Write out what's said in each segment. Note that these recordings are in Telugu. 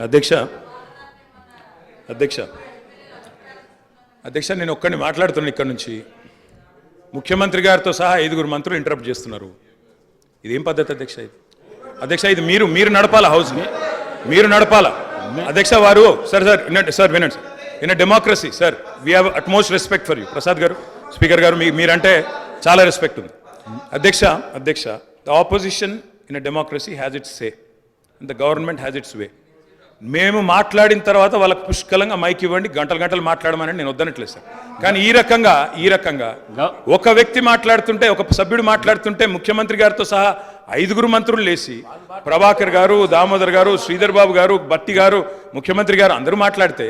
అధ్యక్ష అధ్యక్ష అధ్యక్ష నేను ఒక్కడిని మాట్లాడుతున్నాను ఇక్కడ నుంచి. ముఖ్యమంత్రి గారితో సహా ఐదుగురు మంత్రులు ఇంటరప్ట్ చేస్తున్నారు. ఇదేం పద్ధతి అధ్యక్ష ఇది? అధ్యక్ష ఇది మీరు మీరు నడపాల హౌస్ని మీరు నడపాల? అధ్యక్ష వారు సార్ సార్ వినండి సార్ వినండి sir in democracy sir we have utmost respect for you Prasad garu speaker గారు మీ మీరంటే చాలా రెస్పెక్ట్ ఉంది. అధ్యక్ష అధ్యక్ష the opposition in a democracy has its say the government has its way మేము మాట్లాడిన తర్వాత వాళ్ళకి పుష్కలంగా మైక్ ఇవ్వండి గంటలు గంటలు మాట్లాడమని నేను వద్దనట్లేదు సార్ కానీ ఈ రకంగా ఈ రకంగా ఒక వ్యక్తి మాట్లాడుతుంటే ఒక సభ్యుడు మాట్లాడుతుంటే ముఖ్యమంత్రి గారితో సహా ఐదుగురు మంత్రులు లేచి ప్రభాకర్ గారు దామోదర్ గారు శ్రీధర్ బాబు గారు బట్టి గారు ముఖ్యమంత్రి గారు అందరూ మాట్లాడితే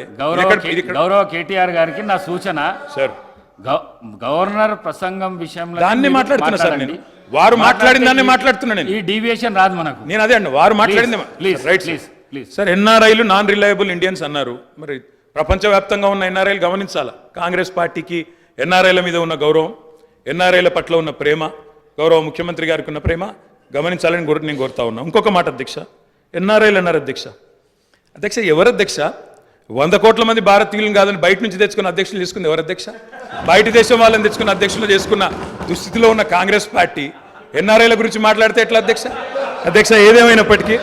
గౌరవ కేటీఆర్ గారికి నా సూచన సార్ గవ- గవర్నర్ ప్రసంగం విషయంలో దాన్నే మాట్లాడుతున్నా సార్. నేను. వారు మాట్లాడిన దాన్నే మాట్లాడితే మాట్లాడుతున్నా నేను. ఈ డీవియేషన్ రాదు మనకు నేను అదే అండి వారు మాట్లాడింది please right please please sir ఎన్ఆర్ఐలు నాన్ రిలయబుల్ ఇండియన్స్ అన్నారు. మరి ప్రపంచవ్యాప్తంగా ఉన్న ఎన్ఆర్ఐలు గమనించాలా? కాంగ్రెస్ పార్టీకి ఎన్ఆర్ఐల మీద ఉన్న గౌరవం ఎన్ఆర్ఐల పట్ల ఉన్న ప్రేమ గౌరవ ముఖ్యమంత్రి గారికి ఉన్న ప్రేమ గమనించాలని కోరు నేను కోరుతా ఉన్నా. ఇంకొక మాట అధ్యక్ష. ఎన్ఆర్ఐలు అన్నారు అధ్యక్ష. అధ్యక్ష ఎవరు అధ్యక్ష? వంద కోట్ల మంది భారతీయులను కాదని బయట నుంచి తెచ్చుకున్న అధ్యక్షులు తీసుకుంది ఎవరు అధ్యక్ష? బయట దేశం వాళ్ళని తెచ్చుకున్న అధ్యక్షులు చేసుకున్న దుస్థితిలో ఉన్న కాంగ్రెస్ పార్టీ ఎన్ఆర్ఐల గురించి మాట్లాడితే ఎట్లా అధ్యక్ష? అధ్యక్ష ఏదేమైనప్పటికీ?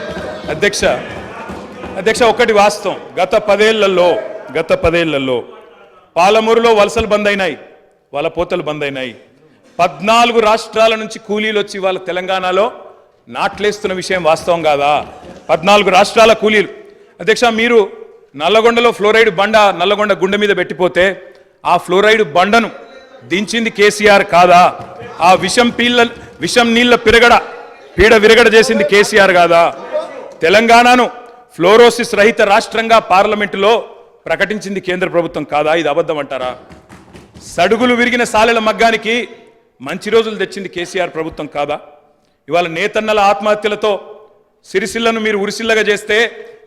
అధ్యక్ష అధ్యక్ష ఒకటి వాస్తవం. గత పదేళ్ళలో గత పదేళ్ళలో పాలమూరులో వలసలు బంద్ అయినాయి వాళ్ళ పోతలు బంద్ అయినాయి. పద్నాలుగు రాష్ట్రాల నుంచి కూలీలు వచ్చి వాళ్ళ తెలంగాణలో నాట్లేస్తున్న విషయం వాస్తవం కాదా? పద్నాలుగు రాష్ట్రాల కూలీలు. అధ్యక్ష మీరు నల్లగొండలో ఫ్లోరైడ్ బండ నల్లగొండ గుండె మీద పెట్టిపోతే ఆ ఫ్లోరైడ్ బండను దించింది కేసీఆర్ కాదా? ఆ విషం పీళ్ళ విషం నీళ్ళ పిరగడ పీడ విరగడ చేసింది కేసీఆర్ కాదా? తెలంగాణను ఫ్లోరోసిస్ రహిత రాష్ట్రంగా పార్లమెంటులో ప్రకటించింది కేంద్ర ప్రభుత్వం కాదా? ఇది అబద్ధం అంటారా? సడుగులు విరిగిన సాలెల మగ్గానికి మంచి రోజులు తెచ్చింది కేసీఆర్ ప్రభుత్వం కాదా? ఇవాళ నేతన్నల ఆత్మహత్యలతో సిరిసిల్లను మీరు ఉరిసిల్లగా చేస్తే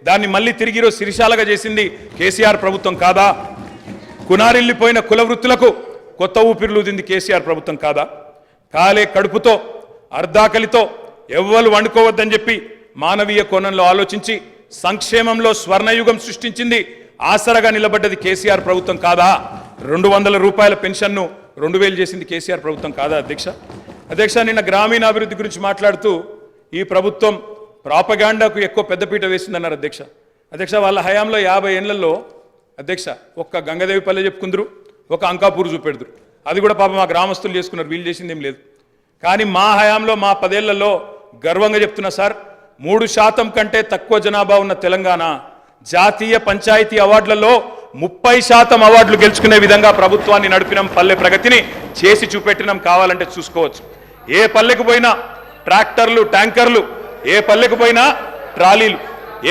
దాన్ని మళ్ళీ తిరిగి సిరిశాలగా చేసింది కేసీఆర్ ప్రభుత్వం కాదా? కునారిల్లిపోయిన కుల వృత్తులకు కొత్త ఊపిరులూదింది కేసీఆర్ ప్రభుత్వం కాదా? కాలే కడుపుతో అర్ధాకలితో ఎవ్వరు వండుకోవద్దని చెప్పి మానవీయ కోణంలో ఆలోచించి సంక్షేమంలో స్వర్ణయుగం సృష్టించింది. ఆసరగా నిలబడ్డది కేసీఆర్ ప్రభుత్వం కాదా? రెండు వందల రూపాయల పెన్షన్ను రెండు వేలు చేసింది కేసీఆర్ ప్రభుత్వం కాదా అధ్యక్ష? అధ్యక్ష నిన్న గ్రామీణాభివృద్ధి గురించి మాట్లాడుతూ ఈ ప్రభుత్వం ప్రాపగాండాకు ఎక్కువ పెద్దపీట వేసిందన్నారు అధ్యక్ష. అధ్యక్ష వాళ్ళ హయాంలో యాభై ఏళ్ళలో అధ్యక్ష ఒక్క గంగదేవి పల్లె చెప్పుకుందరు ఒక అంకాపూర్ చూపెడుతురు అది కూడా పాపం మా గ్రామస్తులు చేసుకున్నారు వీళ్ళు చేసింది ఏం లేదు. కానీ మా హయాంలో మా పదేళ్ళలో గర్వంగా చెప్తున్నా సార్ మూడు శాతం కంటే తక్కువ జనాభా ఉన్న తెలంగాణ జాతీయ పంచాయతీ అవార్డులలో ముప్పై శాతం అవార్డులు గెలుచుకునే విధంగా ప్రభుత్వాన్ని నడిపినాం పల్లె ప్రగతిని చేసి చూపెట్టినాం కావాలంటే చూసుకోవచ్చు. ఏ పల్లెకు పోయినా ట్రాక్టర్లు ట్యాంకర్లు ఏ పల్లెకు పోయినా ట్రాలీలు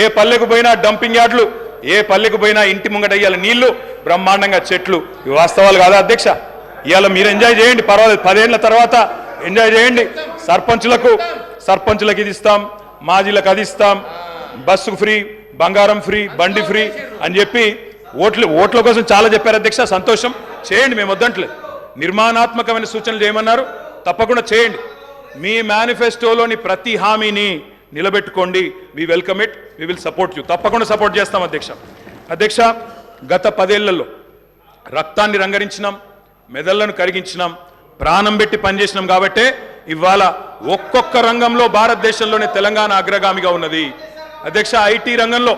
ఏ పల్లెకు పోయినా డంపింగ్ యార్డ్లు ఏ పల్లెకు పోయినా ఇంటి ముంగట ఇయ్యాల నీళ్ళు బ్రహ్మాండంగా చెట్లు. ఇవి వాస్తవాలు కాదా అధ్యక్ష? ఇవాళ మీరు ఎంజాయ్ చేయండి పర్వాలేదు. పదేళ్ళ తర్వాత ఎంజాయ్ చేయండి. సర్పంచులకు సర్పంచులకు ఇది ఇస్తాం. మాజీలకు అది ఇస్తాం. బస్సు ఫ్రీ బంగారం ఫ్రీ బండి ఫ్రీ అని చెప్పి ఓట్లు ఓట్ల కోసం చాలా చెప్పారు అధ్యక్ష. సంతోషం. చేయండి మేము వద్దంటలేదు నిర్మాణాత్మకమైన సూచనలు చేయమన్నారు. తప్పకుండా చేయండి. మీ మేనిఫెస్టోలోని ప్రతి హామీని నిలబెట్టుకోండి. We welcome it we will support you తప్పకుండా సపోర్ట్ చేస్తాం అధ్యక్ష. అధ్యక్ష గత పదేళ్ళలో రక్తాన్ని రంగరించినాం మెదళ్ళను కరిగించినాం ప్రాణం పెట్టి పనిచేసినాం కాబట్టే ఇవాళ ఒక్కొక్క రంగంలో భారతదేశంలోనే తెలంగాణ అగ్రగామిగా ఉన్నది. అధ్యక్ష ఐటీ రంగంలో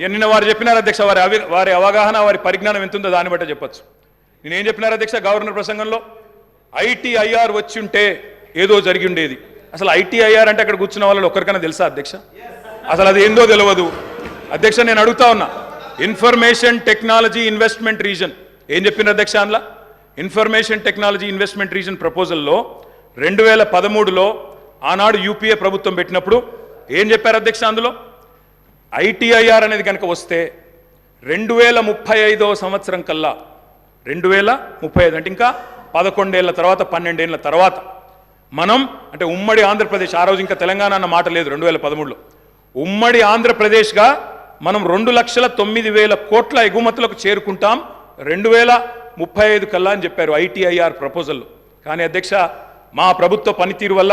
ఏ నిన్న వారు చెప్పినారు అధ్యక్ష వారి అవి వారి అవగాహన వారి పరిజ్ఞానం ఎంతుందో దాన్ని బట్టే చెప్పచ్చు. నేనేం చెప్పినారు అధ్యక్ష గవర్నర్ ప్రసంగంలో? ఐటీఐఆర్ వచ్చి ఉంటే ఏదో జరిగి ఉండేది అసలు ఐటీఐఆర్ అంటే అక్కడ కూర్చున్న వాళ్ళు ఒక్కరికైనా తెలుసా అధ్యక్ష? అసలు అది ఏందో తెలియదు అధ్యక్ష నేను అడుగుతా ఉన్నా. Information technology investment region. ఏం చెప్పిన అధ్యక్ష అందులో? ఇన్ఫర్మేషన్ టెక్నాలజీ ఇన్వెస్ట్మెంట్ రీజన్ ప్రపోజల్లో రెండు వేల పదమూడులో ఆనాడు యూపీఏ ప్రభుత్వం పెట్టినప్పుడు ఏం చెప్పారు అధ్యక్ష అందులో? ఐటీఐఆర్ అనేది కనుక వస్తే రెండు వేల ముప్పై ఐదవ సంవత్సరం కల్లా రెండు వేల ముప్పై ఐదు అంటే ఇంకా పదకొండేళ్ళ తర్వాత పన్నెండేళ్ళ తర్వాత మనం అంటే ఉమ్మడి ఆంధ్రప్రదేశ్ ఆ రోజు ఇంకా తెలంగాణ అన్న మాట లేదు రెండు వేల పదమూడులో. ఉమ్మడి ఆంధ్రప్రదేశ్గా మనం రెండు లక్షల తొమ్మిది వేల కోట్ల ఎగుమతులకు చేరుకుంటాం రెండు వేల ముప్పై ఐదు కల్లా అని చెప్పారు ఐటీఐఆర్ ప్రపోజల్లో కానీ అధ్యక్ష మా ప్రభుత్వ పనితీరు వల్ల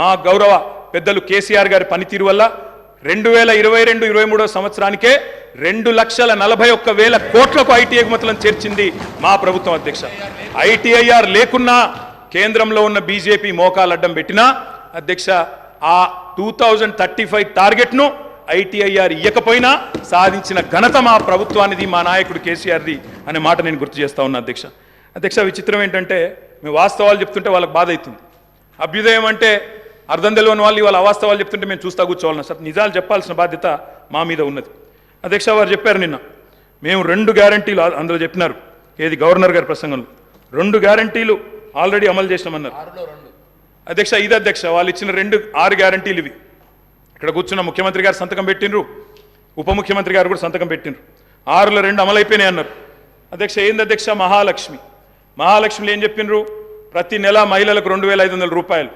మా గౌరవ పెద్దలు కేసీఆర్ గారి పనితీరు వల్ల రెండు వేల ఇరవై రెండు ఇరవై మూడో సంవత్సరానికే రెండు లక్షల నలభై ఒక్క వేల కోట్లకు ఐటీ ఎగుమతులను చేర్చింది మా ప్రభుత్వం అధ్యక్ష. ఐటీఐఆర్ లేకున్నా కేంద్రంలో ఉన్న బీజేపీ మోకాలు అడ్డం పెట్టినా అధ్యక్ష ఆ టూ థౌజండ్ థర్టీ ఫైవ్ టార్గెట్ను ఐటీఐఆర్ ఇయ్యకపోయినా సాధించిన ఘనత మా ప్రభుత్వానిది మా నాయకుడు కేసీఆర్ది అనే మాట నేను గుర్తు చేస్తా ఉన్నా అధ్యక్ష. అధ్యక్ష విచిత్రం ఏంటంటే మేము వాస్తవాలు చెప్తుంటే వాళ్ళకి బాధ అవుతుంది. అభ్యుదయం అంటే అర్థం తెలియని వాళ్ళు ఇవాళ అవాస్తవాలు చెప్తుంటే మేము చూస్తా కూర్చోవాలన్నా సార్ నిజాలు చెప్పాల్సిన బాధ్యత మా మీద ఉన్నది. అధ్యక్ష వారు చెప్పారు నిన్న మేము రెండు గ్యారంటీలు అందులో చెప్పినారు. ఏది? గవర్నర్ గారి ప్రసంగంలో. రెండు గ్యారంటీలు ఆల్రెడీ అమలు చేసినామన్నారు. అధ్యక్ష ఇది అధ్యక్ష వాళ్ళు ఇచ్చిన రెండు ఆరు గ్యారంటీలు ఇవి. ఇక్కడ కూర్చున్న ముఖ్యమంత్రి గారు సంతకం పెట్టినరు ఉప ముఖ్యమంత్రి గారు కూడా సంతకం పెట్టినరు ఆరులో రెండు అమలైపోయినాయి అన్నారు. అధ్యక్ష ఏంది అధ్యక్ష? మహాలక్ష్మి. మహాలక్ష్మిలో ఏం చెప్పినరు? ప్రతి నెల మహిళలకు రెండు వేల ఐదు వందల రూపాయలు.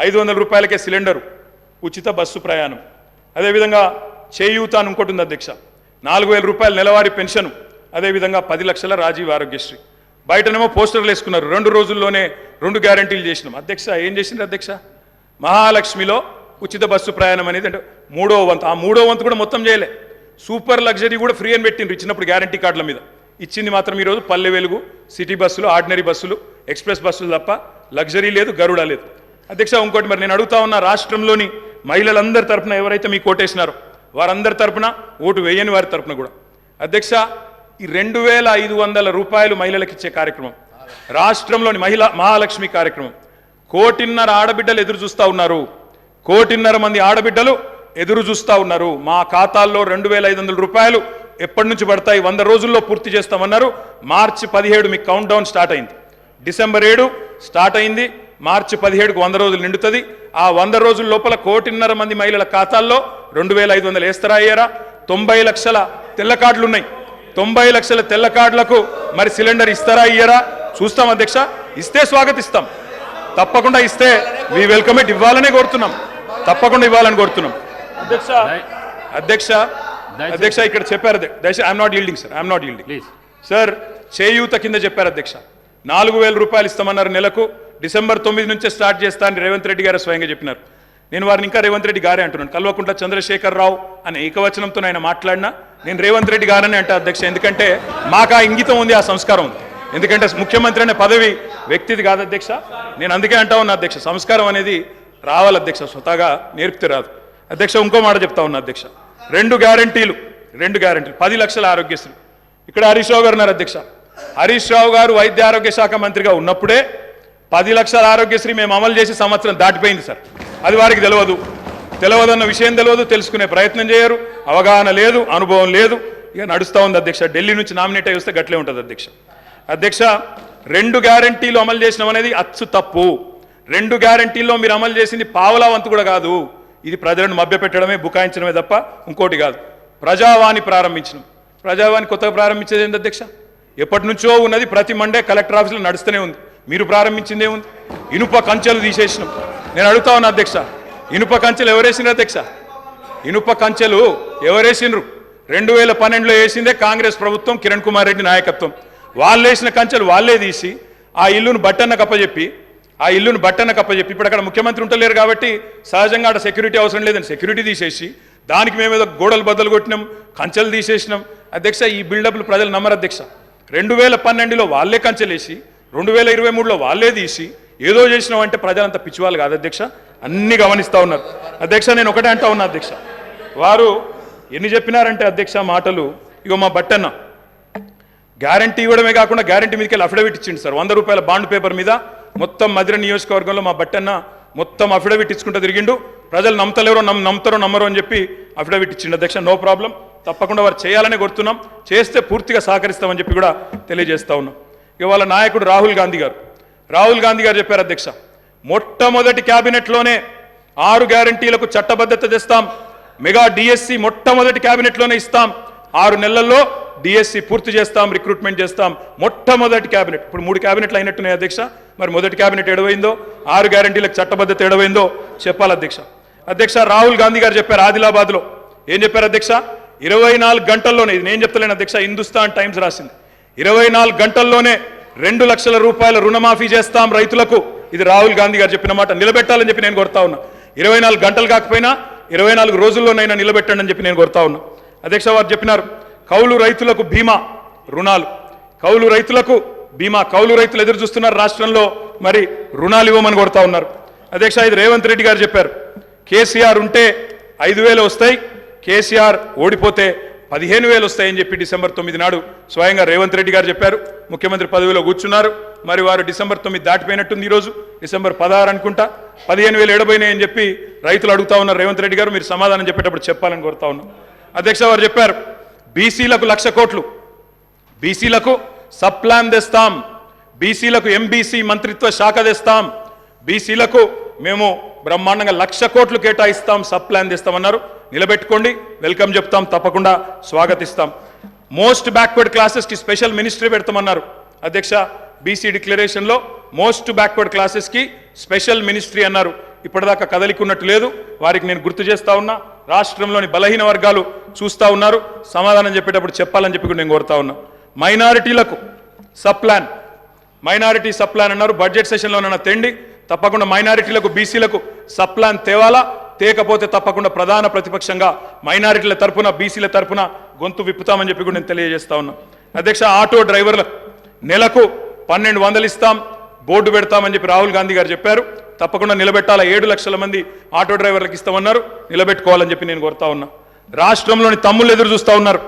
ఐదు వందల రూపాయలకే సిలిండరు ఉచిత బస్సు ప్రయాణం. అదేవిధంగా చేయూత అని ఇంకోటి ఉంది అధ్యక్ష. నాలుగు వేల రూపాయల నెలవారీ పెన్షన్ అదేవిధంగా పది లక్షల రాజీవ్ ఆరోగ్యశ్రీ. బయటనేమో పోస్టర్లు వేసుకున్నారు. రెండు రోజుల్లోనే రెండు గ్యారంటీలు చేసినాం. అధ్యక్ష ఏం చేసిండ్రు అధ్యక్ష? మహాలక్ష్మిలో ఉచిత బస్సు ప్రయాణం అనేది అంటే మూడో వంతు. ఆ మూడో వంతు కూడా మొత్తం చేయలే. సూపర్ లగ్జరీ కూడా ఫ్రీ అని పెట్టిండ్రు. ఇచ్చినప్పుడు గ్యారంటీ కార్డుల మీద. ఇచ్చింది మాత్రం ఈరోజు పల్లె వెలుగు సిటీ బస్సులు ఆర్డినరీ బస్సులు ఎక్స్ప్రెస్ బస్సులు తప్ప లగ్జరీ లేదు గరుడ లేదు. అధ్యక్ష ఇంకోటి మరి నేను అడుగుతా ఉన్న రాష్ట్రంలోని మహిళలందరి తరఫున ఎవరైతే మీకు ఓటేసినారో వారందరి తరఫున ఓటు వేయని వారి తరపున కూడా. అధ్యక్ష ఈ రెండు వేల ఐదు వందల రూపాయలు మహిళలకు ఇచ్చే కార్యక్రమం రాష్ట్రంలోని మహిళా మహాలక్ష్మి కార్యక్రమం. కోటిన్నర ఆడబిడ్డలు ఎదురు చూస్తూ ఉన్నారు. కోటిన్నర మంది ఆడబిడ్డలు ఎదురు చూస్తూ ఉన్నారు. మా ఖాతాల్లో రెండు వేల ఐదు వందల రూపాయలు ఎప్పటి నుంచి పడతాయి? వంద రోజుల్లో పూర్తి చేస్తామన్నారు. మార్చి పదిహేడు మీకు కౌంట్ డౌన్ స్టార్ట్ అయింది. డిసెంబర్ ఏడు స్టార్ట్ అయింది. మార్చి పదిహేడుకు వంద రోజులు నిండుతుంది. ఆ వంద రోజుల లోపల కోటిన్నర మంది మహిళల ఖాతాల్లో రెండు వేల ఐదు వందలు వేస్తారా అయ్యారా తొంభై లక్షల తెల్ల కార్డులు ఉన్నాయి. తొంభై లక్షల తెల్ల కార్డులకు మరి సిలిండర్ ఇస్తారా ఇయ్యరా చూస్తాం అధ్యక్ష. ఇస్తే స్వాగతిస్తాం. తప్పకుండా ఇస్తే మీ వెల్కమ్ ఇట్ ఇవ్వాలనే కోరుతున్నాం. తప్పకుండా ఇవ్వాలని కోరుతున్నాం. అధ్యక్ష. అధ్యక్ష అధ్యక్ష ఇక్కడ చెప్పారు దయచేసి I'm not yielding sir I'm not yielding sir చేయూత కింద చెప్పారు అధ్యక్ష. నాలుగు వేల రూపాయలు ఇస్తామన్నారు నెలకు. డిసెంబర్ తొమ్మిది నుంచే స్టార్ట్ చేస్తా అని రేవంత్ రెడ్డి గారు స్వయంగా చెప్పినారు. నేను వారిని ఇంకా రేవంత్ రెడ్డి గారే అంటున్నాను. కల్వకుంట్ల చంద్రశేఖర్ రావు అనే ఏకవచనంతో ఆయన మాట్లాడినా నేను రేవంత్ రెడ్డి గారని అంటా అధ్యక్ష. ఎందుకంటే మాకు ఆ ఇంగితం ఉంది ఆ సంస్కారం ఉంది. ఎందుకంటే ముఖ్యమంత్రి అనే పదవి వ్యక్తిది కాదు అధ్యక్ష. నేను అందుకే అంటా ఉన్నా అధ్యక్ష సంస్కారం అనేది రావాలి అధ్యక్ష స్వతహాగా నేర్పితే రాదు. అధ్యక్ష ఇంకో మాట చెప్తా ఉన్నా అధ్యక్ష. రెండు గ్యారంటీలు రెండు గ్యారంటీలు. పది లక్షల ఆరోగ్యశ్రీ. ఇక్కడ హరీష్ రావు గారు ఉన్నారు అధ్యక్ష. హరీష్ రావు గారు వైద్య ఆరోగ్య శాఖ మంత్రిగా ఉన్నప్పుడే పది లక్షల ఆరోగ్యశ్రీ మేము అమలు చేసి సంవత్సరం దాటిపోయింది సార్. అది వారికి తెలియదు తెలియదన్న విషయం తెలియదు తెలుసుకునే ప్రయత్నం చేయరు. అవగాహన లేదు అనుభవం లేదు. ఇక నడుస్తూ ఉంది అధ్యక్ష. ఢిల్లీ నుంచి నామినేట్ అయి వస్తే గట్లే ఉంటుంది అధ్యక్ష. అధ్యక్ష రెండు గ్యారంటీలు అమలు చేసినాం అనేది అచ్చు తప్పు. రెండు గ్యారంటీల్లో మీరు అమలు చేసింది పావలా వంతు కూడా కాదు. ఇది ప్రజలను మభ్యపెట్టడమే బుకాయించడమే తప్ప ఇంకోటి కాదు. ప్రజావాణి ప్రారంభించినాం. ప్రజావాణి కొత్తగా ప్రారంభించేది ఏంటి అధ్యక్ష? ఎప్పటి నుంచో ఉన్నది ప్రతి మండే కలెక్టర్ ఆఫీసులో నడుస్తూనే ఉంది. మీరు ప్రారంభించిందే ఉంది. ఇనుప కంచెలు తీసేసినాం. నేను అడుగుతా ఉన్నా అధ్యక్ష ఇనుప కంచెలు ఎవరేసినారు అధ్యక్ష? ఇనుప కంచెలు ఎవరేసిండ్రు రెండు వేల పన్నెండులో వేసిందే కాంగ్రెస్ ప్రభుత్వం కిరణ్ కుమార్ రెడ్డి నాయకత్వం. వాళ్ళు వేసిన కంచెలు వాళ్ళే తీసి ఆ ఇల్లును బట్టన్న కప్పచెప్పి ఆ ఇల్లును బట్టన కప్పచెప్పి ఇప్పుడు అక్కడ ముఖ్యమంత్రి ఉంటలేరు కాబట్టి సహజంగా అక్కడ సెక్యూరిటీ అవసరం లేదని సెక్యూరిటీ తీసేసి దానికి మేమేదో గోడలు బద్దలు కొట్టినాం కంచెలు తీసేసినాం. అధ్యక్ష ఈ బిల్డప్లు ప్రజలు నమ్మరు అధ్యక్ష. రెండు వేల పన్నెండులో వాళ్ళే కంచెలేసి రెండు వేల ఇరవై మూడులో వాళ్ళే తీసి ఏదో చేసినాం అంటే ప్రజలంతా పిచ్చివాళ్ళు కాదు అధ్యక్ష. అన్ని గమనిస్తూ ఉన్నారు. అధ్యక్ష నేను ఒకటే అంటా ఉన్నా అధ్యక్ష. వారు ఎన్ని చెప్పినారంటే అధ్యక్ష మాటలు ఇగో మా బట్టన్న. గ్యారంటీ ఇవ్వడమే కాకుండా గ్యారంటీ మీదకి వెళ్ళి అఫిడవిట్ ఇచ్చింది సార్. వంద రూపాయల బాండ్ పేపర్ మీద మొత్తం మధుర నియోజకవర్గంలో మా బట్టన్న మొత్తం అఫిడవిట్ ఇచ్చుకుంటూ తిరిగిండు. ప్రజలు నమ్మతలేరో నమ్ నమ్ముతారో నమ్మరో అని చెప్పి అఫిడవిట్ ఇచ్చిండు. అధ్యక్ష నో ప్రాబ్లం తప్పకుండా వారు చేయాలని కోరుతున్నాం. చేస్తే పూర్తిగా సహకరిస్తామని చెప్పి కూడా తెలియజేస్తా ఉన్నాం. ఇవాళ నాయకుడు రాహుల్ గాంధీ గారు. రాహుల్ గాంధీ గారు చెప్పారు అధ్యక్ష మొట్టమొదటి క్యాబినెట్లోనే ఆరు గ్యారంటీలకు చట్టబద్ధత తెస్తాం. మెగా డిఎస్సి మొట్టమొదటి క్యాబినెట్లోనే ఇస్తాం. ఆరు నెలల్లో డిఎస్సి పూర్తి చేస్తాం రిక్రూట్మెంట్ చేస్తాం. మొట్టమొదటి క్యాబినెట్ ఇప్పుడు మూడు క్యాబినెట్లు అయినట్టున్నాయి అధ్యక్ష. మరి మొదటి క్యాబినెట్ ఎడవైందో ఆరు గ్యారంటీలకు చట్టబద్ధత ఎడవైందో చెప్పాలి అధ్యక్ష. అధ్యక్ష రాహుల్ గాంధీ గారు చెప్పారు ఆదిలాబాద్లో. ఏం చెప్పారు అధ్యక్ష? ఇరవై నాలుగు గంటల్లోనే ఇది నేను చెప్తలేను అధ్యక్ష హిందుస్థాన్ టైమ్స్ రాసింది. ఇరవై నాలుగు గంటల్లోనే రెండు లక్షల రూపాయల రుణమాఫీ చేస్తాం రైతులకు. ఇది రాహుల్ గాంధీ గారు చెప్పిన మాట. నిలబెట్టాలని చెప్పి నేను కొడతా ఉన్నా. ఇరవై నాలుగు గంటలు కాకపోయినా ఇరవై నాలుగు రోజుల్లోనైనా నిలబెట్టండి అని చెప్పి నేను కొడతా ఉన్నా. అధ్యక్ష వారు చెప్పినారు కౌలు రైతులకు బీమా రుణాలు. కౌలు రైతులకు బీమా కౌలు రైతులు ఎదురు చూస్తున్నారు రాష్ట్రంలో మరి రుణాలు ఇవ్వమని కొడతా ఉన్నారు. అధ్యక్ష ఇది రేవంత్ రెడ్డి గారు చెప్పారు కేసీఆర్ ఉంటే ఐదు వేలు వస్తాయి కేసీఆర్ ఓడిపోతే పదిహేను వేలు వస్తాయని చెప్పి డిసెంబర్ తొమ్మిది నాడు స్వయంగా రేవంత్ రెడ్డి గారు చెప్పారు. ముఖ్యమంత్రి పదవిలో కూర్చున్నారు మరి వారు డిసెంబర్ తొమ్మిది దాటిపోయినట్టుంది ఈరోజు డిసెంబర్ పదహారు అనుకుంటా పదిహేను వేలు ఎడబోయినాయని చెప్పి రైతులు అడుగుతా ఉన్నారు రేవంత్ రెడ్డి గారు మీరు సమాధానం చెప్పేటప్పుడు చెప్పాలని కోరుతా ఉన్నాం. అధ్యక్ష వారు చెప్పారు బీసీలకు లక్ష కోట్లు. బీసీలకు సబ్ ప్లాన్ తెస్తాం. బీసీలకు ఎంబీసీ మంత్రిత్వ శాఖ తెస్తాం. బీసీలకు మేము బ్రహ్మాండంగా లక్ష కోట్లు కేటాయిస్తాం సబ్ ప్లాన్ తెస్తామన్నారు. నిలబెట్టుకోండి వెల్కమ్ చెప్తాం తప్పకుండా స్వాగతిస్తాం. మోస్ట్ బ్యాక్వర్డ్ క్లాసెస్కి స్పెషల్ మినిస్ట్రీ పెడతామన్నారు. అధ్యక్ష బీసీ డిక్లరేషన్లో మోస్ట్ బ్యాక్వర్డ్ క్లాసెస్కి స్పెషల్ మినిస్ట్రీ అన్నారు. ఇప్పటిదాకా కదలికి ఉన్నట్టు లేదు. వారికి నేను గుర్తు చేస్తా ఉన్నా రాష్ట్రంలోని బలహీన వర్గాలు చూస్తా ఉన్నారు. సమాధానం చెప్పేటప్పుడు చెప్పాలని చెప్పి నేను కోరుతా ఉన్నా. మైనారిటీలకు సప్లాన్ మైనారిటీ సప్లాన్ అన్నారు. బడ్జెట్ సెషన్లోనన్న తెండి తప్పకుండా మైనారిటీలకు బీసీలకు సప్లాన్ తేవాలా? తేకపోతే తప్పకుండా ప్రధాన ప్రతిపక్షంగా మైనారిటీల తరపున బీసీల తరపున గొంతు విప్పుతామని చెప్పి కూడా నేను తెలియజేస్తా ఉన్నా. అధ్యక్ష ఆటో డ్రైవర్లకు నెలకు పన్నెండు వందలు ఇస్తాం. బోర్డు పెడతామని చెప్పి రాహుల్ గాంధీ గారు చెప్పారు. తప్పకుండా నిలబెట్టాలా? ఏడు లక్షల మంది ఆటో డ్రైవర్లకు ఇస్తామన్నారు. నిలబెట్టుకోవాలని చెప్పి నేను కోరుతా ఉన్నా. రాష్ట్రంలోని తమ్ముళ్ళు ఎదురు చూస్తూ ఉన్నారు.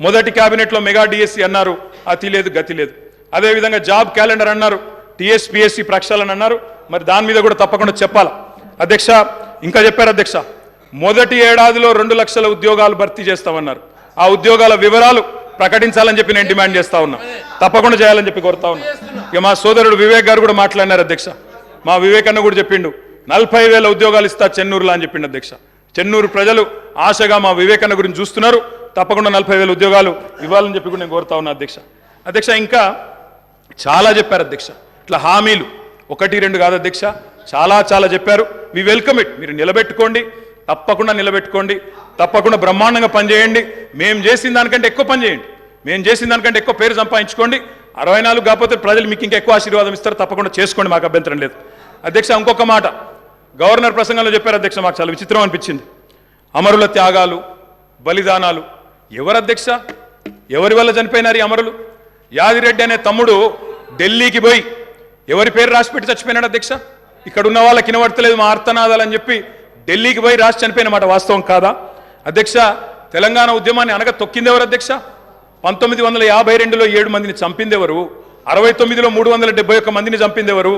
మొదటి కేబినెట్లో మెగా డిఎస్సి అన్నారు. అతి లేదు గతి లేదు. అదేవిధంగా జాబ్ క్యాలెండర్ అన్నారు. టీఎస్పిఎస్సి ప్రక్షాళన అన్నారు. మరి దాని మీద కూడా తప్పకుండా చెప్పాలా? అధ్యక్ష ఇంకా చెప్పారు అధ్యక్ష. మొదటి ఏడాదిలో రెండు లక్షల ఉద్యోగాలు భర్తీ చేస్తామన్నారు. ఆ ఉద్యోగాల వివరాలు ప్రకటించాలని చెప్పి నేను డిమాండ్ చేస్తా ఉన్నా. తప్పకుండా చేయాలని చెప్పి కోరుతా ఉన్నా. ఇక మా సోదరుడు వివేక్ గారు కూడా మాట్లాడినారు అధ్యక్ష. మా వివేక్ అన్న కూడా చెప్పిండు నలభై వేల ఉద్యోగాలు ఇస్తా చెన్నూరులో అని చెప్పిండు అధ్యక్ష. చెన్నూరు ప్రజలు ఆశగా మా వివేకన్న గురించి చూస్తున్నారు తప్పకుండా నలభై వేల ఉద్యోగాలు ఇవ్వాలని చెప్పి కూడా నేను కోరుతా ఉన్నా అధ్యక్ష. అధ్యక్ష ఇంకా చాలా చెప్పారు అధ్యక్ష. ఇట్లా హామీలు ఒకటి రెండు కాదు అధ్యక్ష. చాలా చాలా చెప్పారు. మీ వెల్కమ్ ఇట్. మీరు నిలబెట్టుకోండి తప్పకుండా నిలబెట్టుకోండి తప్పకుండా బ్రహ్మాండంగా పనిచేయండి. మేము చేసిన దానికంటే ఎక్కువ పనిచేయండి మేము చేసిన దానికంటే ఎక్కువ పేరు సంపాదించుకోండి. అరవై నాలుగు కాకపోతే ప్రజలు మీకు ఇంకా ఎక్కువ ఆశీర్వాదం ఇస్తారు. తప్పకుండా చేసుకోండి మాకు అభ్యంతరం లేదు. అధ్యక్ష ఇంకొక మాట. గవర్నర్ ప్రసంగంలో చెప్పారు అధ్యక్ష మాకు చాలా విచిత్రం అనిపించింది. అమరుల త్యాగాలు బలిదానాలు. ఎవరు అధ్యక్ష? ఎవరి వల్ల చనిపోయినారు ఈ అమరులు? యాదిరెడ్డి అనే తమ్ముడు ఢిల్లీకి పోయి ఎవరి పేరు రాసిపెట్టి చచ్చిపోయినాడు అధ్యక్ష? ఇక్కడ ఉన్న వాళ్ళకి వినబడతలేదు మా ఆర్తనాదాలు అని చెప్పి ఢిల్లీకి పోయి రాసి చనిపోయిన మాట వాస్తవం కాదా? అధ్యక్ష తెలంగాణ ఉద్యమాన్ని అనగా తొక్కింది ఎవరు అధ్యక్ష? పంతొమ్మిది వందల యాభై రెండులో ఏడు మందిని చంపిందెవరు? అరవై తొమ్మిదిలో మూడు వందల డెబ్బై ఒక్క మందిని చంపిందెవరు?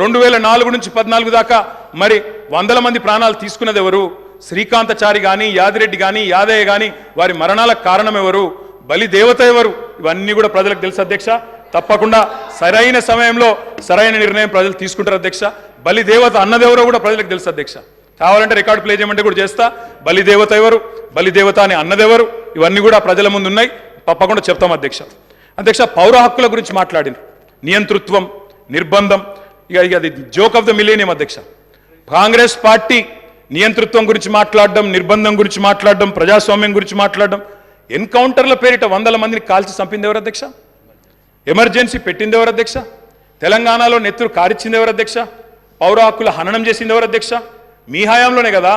రెండు వేల నాలుగు నుంచి పద్నాలుగు దాకా మరి వందల మంది ప్రాణాలు తీసుకున్నదెవరు? శ్రీకాంతచారి కానీ యాదిరెడ్డి కానీ యాదయ్య కానీ వారి మరణాలకు కారణం ఎవరు బలి దేవత ఎవరు? ఇవన్నీ కూడా ప్రజలకు తెలుసు అధ్యక్ష. తప్పకుండా సరైన సమయంలో సరైన నిర్ణయం ప్రజలు తీసుకుంటారు అధ్యక్ష. బలి దేవత అన్నదెవరో కూడా ప్రజలకు తెలుసు అధ్యక్ష. కావాలంటే రికార్డు ప్లే చేయమంటే కూడా చేస్తా. బలి దేవత ఎవరు? బలి దేవత అని అన్నదెవరు? ఇవన్నీ కూడా ప్రజల ముందు ఉన్నాయి తప్పకుండా చెప్తాం అధ్యక్ష. అధ్యక్ష పౌర హక్కుల గురించి మాట్లాడింది నియంతృత్వం నిర్బంధం ఇక ఇక అది జోక్ ఆఫ్ ద మిలేనియం అధ్యక్ష. కాంగ్రెస్ పార్టీ నియంతృత్వం గురించి మాట్లాడడం నిర్బంధం గురించి మాట్లాడడం ప్రజాస్వామ్యం గురించి మాట్లాడడం ఎన్కౌంటర్ల పేరిట వందల మందిని కాల్చి చంపింది ఎవరు అధ్యక్ష? ఎమర్జెన్సీ పెట్టింది ఎవరు అధ్యక్ష? తెలంగాణలో నెత్తురు కారిచ్చింది ఎవరు అధ్యక్ష? పౌర హక్కుల హననం చేసింది ఎవరు అధ్యక్ష? మీ హయాంలోనే కదా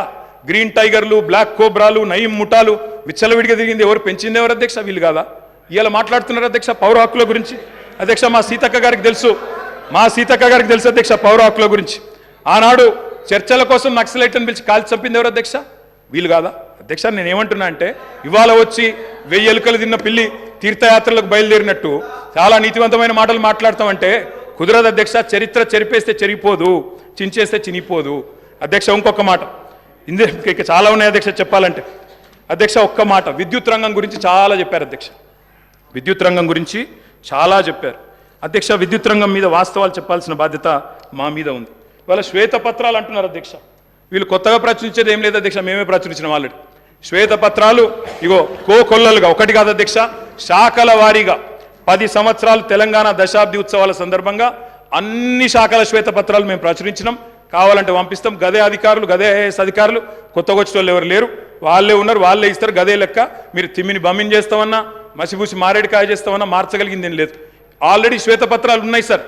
గ్రీన్ టైగర్లు బ్లాక్ కోబ్రాలు నయీం ముఠాలు విచ్చలవిడిగా తిరిగింది ఎవరు? పెంచింది ఎవరు అధ్యక్ష? వీళ్ళు కాదా? ఇలా మాట్లాడుతున్నారు అధ్యక్ష పౌర హక్కుల గురించి. అధ్యక్ష మా సీతక్క గారికి తెలుసు. మా సీతక్క గారికి తెలుసు అధ్యక్ష పౌర హక్కుల గురించి. ఆనాడు చర్చల కోసం నక్సలైట్ని పిలిచి కాల్చి చంపింది ఎవరు అధ్యక్ష? వీళ్ళు కాదా? అధ్యక్ష నేను ఏమంటున్నా అంటే ఇవాళ వచ్చి వెయ్యి ఎలుకలు తిన్న పిల్లి తీర్థయాత్రలకు బయలుదేరినట్టు చాలా నీతివంతమైన మాటలు మాట్లాడతామంటే కుదరదు అధ్యక్ష చరిత్ర చెరిపేస్తే చెరిగిపోదు చించేస్తే చినిపోదు అధ్యక్ష ఇంకొక మాట. ఇందే ఇక చాలా ఉన్నాయి అధ్యక్ష చెప్పాలంటే. అధ్యక్ష ఒక్క మాట విద్యుత్ రంగం గురించి చాలా చెప్పారు అధ్యక్ష. విద్యుత్ రంగం గురించి చాలా చెప్పారు. అధ్యక్ష విద్యుత్ రంగం మీద వాస్తవాలు చెప్పాల్సిన బాధ్యత మా మీద ఉంది. ఇవాళ శ్వేతపత్రాలు అంటున్నారు అధ్యక్ష. వీళ్ళు కొత్తగా ప్రచురించేది ఏం లేదు అధ్యక్ష మేమే ప్రచురించిన వాళ్ళని శ్వేతపత్రాలు ఇగో కోకొల్లలుగా ఒకటి కాదు అధ్యక్ష శాఖల వారీగా పది సంవత్సరాలు తెలంగాణ దశాబ్ది ఉత్సవాల సందర్భంగా అన్ని శాఖల శ్వేతపత్రాలు మేము ప్రచురించినాం. కావాలంటే పంపిస్తాం. గదే అధికారులు గదే ఐఏఎస్ అధికారులు. కొత్తగా వచ్చిన వాళ్ళు ఎవరు లేరు. వాళ్ళే ఉన్నారు వాళ్ళే ఇస్తారు గదే లెక్క. మీరు తిమ్మిని బమ్మిని చేస్తామన్నా మసిపూసి మారేడికాయ చేస్తామన్నా మార్చగలిగింది ఏం లేదు. ఆల్రెడీ శ్వేతపత్రాలు ఉన్నాయి సార్.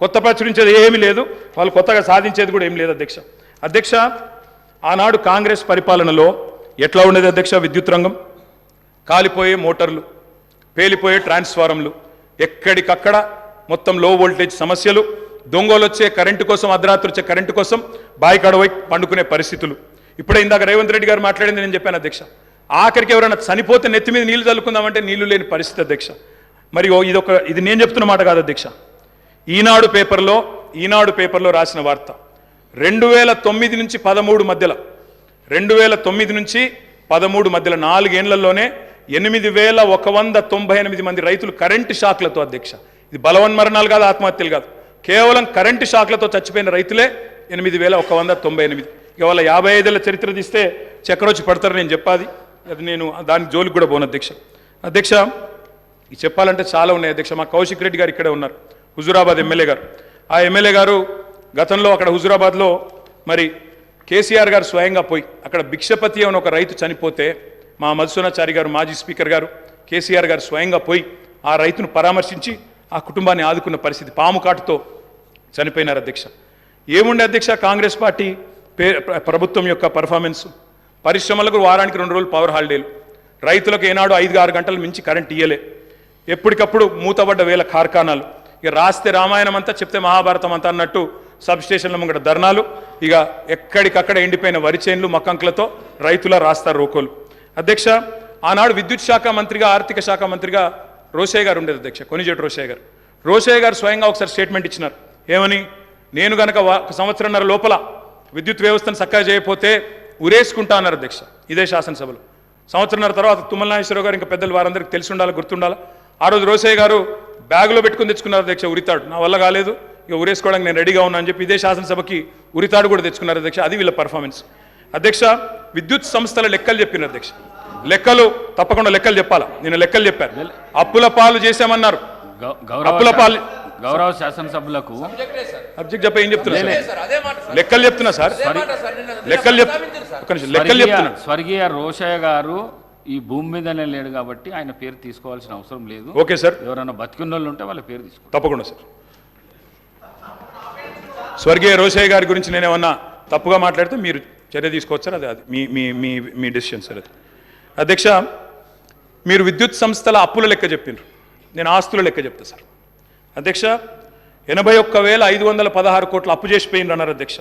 కొత్త ప్రచురించేది ఏమీ లేదు. వాళ్ళు కొత్తగా సాధించేది కూడా ఏం లేదు అధ్యక్ష. అధ్యక్ష ఆనాడు కాంగ్రెస్ పరిపాలనలో ఎట్లా ఉండేది అధ్యక్ష విద్యుత్ రంగం? కాలిపోయే మోటార్లు పేలిపోయే ట్రాన్స్ఫారంలు ఎక్కడికక్కడ మొత్తం లో వోల్టేజ్ సమస్యలు దొంగలు వచ్చే కరెంటు కోసం అర్ధరాత్రి వచ్చే కరెంటు కోసం బాయి కడవై పండుకునే పరిస్థితులు. ఇప్పుడే ఇందాక రేవంత్ రెడ్డి గారు మాట్లాడింది నేను చెప్పాను అధ్యక్ష. ఆఖరికి ఎవరైనా చనిపోతే నెత్తి మీద నీళ్ళు చల్లుకుందామంటే నీళ్ళు లేని పరిస్థితి అధ్యక్ష. మరి ఓ ఇదొక ఇది నేను చెప్తున్న మాట కాదు అధ్యక్ష. ఈనాడు పేపర్లో ఈనాడు పేపర్లో రాసిన వార్త. రెండు వేల తొమ్మిది నుంచి పదమూడు మధ్యలో రెండు వేల తొమ్మిది నుంచి పదమూడు మధ్యలో నాలుగేళ్ళలోనే ఎనిమిది వేల ఒక వంద తొంభై ఎనిమిది మంది రైతులు కరెంటు షాక్లతో అధ్యక్ష. ఇది బలవన్మరణాలు కాదు ఆత్మహత్యలు కాదు. కేవలం కరెంటు షాక్లతో చచ్చిపోయిన రైతులే ఎనిమిది వేల ఒక వంద తొంభై ఎనిమిది. ఇవాళ యాభై ఐదేళ్ళ చరిత్ర తీస్తే చక్రవచ్చి పడతారు నేను చెప్పాది. అది నేను దానికి జోలికి కూడా పోను అధ్యక్ష. అధ్యక్ష ఈ చెప్పాలంటే చాలా ఉన్నాయి అధ్యక్ష. మా కౌశిక్ రెడ్డి గారు ఇక్కడే ఉన్నారు హుజురాబాద్ ఎమ్మెల్యే గారు. ఆ ఎమ్మెల్యే గారు గతంలో అక్కడ హుజురాబాద్లో మరి కేసీఆర్ గారు స్వయంగా పోయి అక్కడ భిక్షపతి అని ఒక రైతు చనిపోతే మా మధుసూనాచారి గారు మాజీ స్పీకర్ గారు కేసీఆర్ గారు స్వయంగా పోయి ఆ రైతును పరామర్శించి ఆ కుటుంబాన్ని ఆదుకున్న పరిస్థితి పాము కాటుతో చనిపోయినారు అధ్యక్ష. ఏముండే అధ్యక్ష కాంగ్రెస్ పార్టీ పే ప్రభుత్వం యొక్క పర్ఫార్మెన్స్ పరిశ్రమలకు వారానికి రెండు రోజులు పవర్ హాలిడేలు రైతులకు ఏనాడు ఐదు ఆరు గంటలు మించి కరెంట్ ఇయ్యలే. ఎప్పటికప్పుడు మూతబడ్డ వేల కార్ఖానాలు. ఇక రాస్తే రామాయణం అంతా చెప్తే మహాభారతం అంతా అన్నట్టు సబ్ స్టేషన్ల ముంగట ధర్నాలు. ఇక ఎక్కడికక్కడ ఎండిపోయిన వరి చేన్లు మక్కంకులతో రైతుల రాస్తారు రోకోలు. అధ్యక్ష ఆనాడు విద్యుత్ శాఖ మంత్రిగా ఆర్థిక శాఖ మంత్రిగా రోషయ్య గారు ఉండేది అధ్యక్ష కొనిజేటి రోషే గారు. రోషయ్య గారు స్వయంగా ఒకసారి స్టేట్మెంట్ ఇచ్చినారు. ఏమని? నేను గనక ఒక సంవత్సరంన్నర లోపల విద్యుత్ వ్యవస్థను చక్కగా చేయకపోతే ఉరేసుకుంటా అన్నారు అధ్యక్ష ఇదే శాసనసభలో. సంవత్సరంన్నర తర్వాత తుమ్మల నాగేశ్వరరావు గారు ఇంకా పెద్దలు వారందరికీ తెలిసి ఉండాలి గుర్తుండాలి? ఆ రోజు రోసయ్య గారు బ్యాగులో పెట్టుకుని తెచ్చుకున్నారు అధ్యక్ష ఉరితాడు. నా వల్ల కాలేదు ఇక ఉరేసుకోవడానికి నేను రెడీగా ఉన్నా అని చెప్పి ఇదే శాసనసభకి ఉరితాడు కూడా తెచ్చుకున్నారు అధ్యక్ష అది వీళ్ళ పర్ఫార్మెన్స్ అధ్యక్ష విద్యుత్ సంస్థల లెక్కలు చెప్పిన అధ్యక్ష. లెక్కలు తప్పకుండా లెక్కలు చెప్పాలా? నేను లెక్కలు చెప్పాను అప్పుల పాలు చేశామన్నారు. అప్పుల గౌరవ పాలు గౌరవ శాసనసభ్యులకు అబ్జెక్ట్ చెప్ప ఏం చెప్తున్నా సార్? సార్? అదే మాట సార్. లెక్కలు చెప్తున్నా సార్? అదే మాట సార్. నిన్న లెక్కలు చెప్తున్నా ప్రస్తావించారు సార్. ఒక్క నిమిషం, లెక్కలు స్వర్గీయ చెప్తున్నా. స్వర్గీయ రోషయ్య గారు ఈ భూమి మీదనే లేడు కాబట్టి ఆయన పేరు తీసుకోవాల్సిన అవసరం లేదు. Okay sir. ఎవరైనా బతికున్న వాళ్ళు ఉంటే వాళ్ళ పేరు తీసుకో తప్పకుండా సార్. స్వర్గీయ రోషయ్య గారి గురించి నేను ఏమన్నా తప్పుగా మాట్లాడితే మీరు చర్య తీసుకోవచ్చు సార్ అది అది మీ మీ మీ మీ డెసిషన్ సార్ అది. అధ్యక్ష మీరు విద్యుత్ సంస్థల అప్పుల లెక్క చెప్పిండ్రు నేను ఆస్తుల లెక్క చెప్తా సార్. అధ్యక్ష ఎనభై ఒక్క వేల ఐదు వందల పదహారు కోట్లు అప్పు చేసిపోయింది అన్నారు అధ్యక్ష.